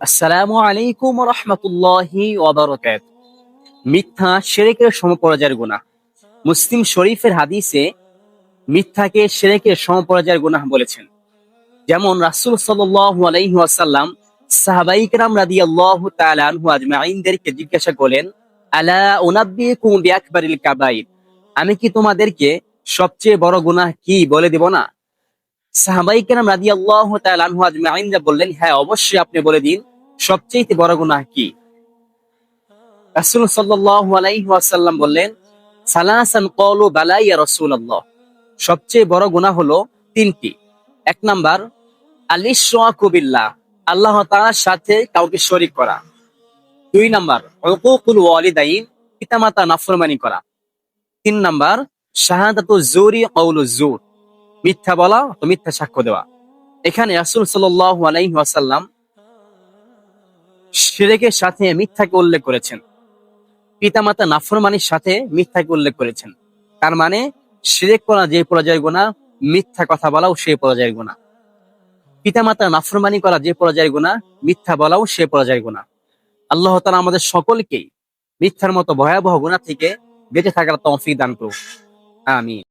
আসসালামু আলাইকুম রহমতুল্লাহি মিথ্যা গুনাহ। মুসলিম শরীফের হাদিসে মিথ্যাকে গুনাহ বলেছেন। যেমন রাসুল সাল্লাহ আলাইহি আসাল্লাম সাহাবাইকরাম রাদি আজমাইনদেরকে জিজ্ঞাসা করলেন, আলা ওনাব্বি কুমবি কাবাইর? আমি কি তোমাদেরকে সবচেয়ে বড় গুনাহ কি বলে দেব না? বললেন হ্যাঁ অবশ্যই আপনি বলে দিন সবচেয়ে বড় গুনাহ কি? বললেন সবচেয়ে বড় গুনাহ হলো তিনটি। এক নাম্বার বিল্লাহ, আল্লাহ তাআলার সাথে কাউকে শরীক করা। দুই নাম্বার, উকুকুল ওয়ালিদাইন, পিতামাতা নাফরমানি করা। তিন নাম্বার, শাহাদাতু জুরি কওলু জুর মিথ্যা বলা তো মিথ্যা সাক্ষ্য দেওয়া। এখানে রাসূল সাল্লাল্লাহু আলাইহি ওয়াসাল্লাম শিরকের সাথে মিথ্যাকে উল্লেখ করেছেন। পিতামাতা নাফরমানির সাথে মিথ্যাকে উল্লেখ করেছেন। তার মানে শিরেক করা যে পর্যায়ের গুণা মিথ্যা কথা বলাও সে পর্যায়ের গুণা পিতামাতা নাফরমানি করা যে পর্যায়ের গুণা মিথ্যা বলাও সে পর্যায়ের গুণা আল্লাহ তালা আমাদের সকলকেই মিথ্যার মতো ভয়াবহ গুণা থেকে বেঁচে থাকার তৌফিক দান করুন আমিন।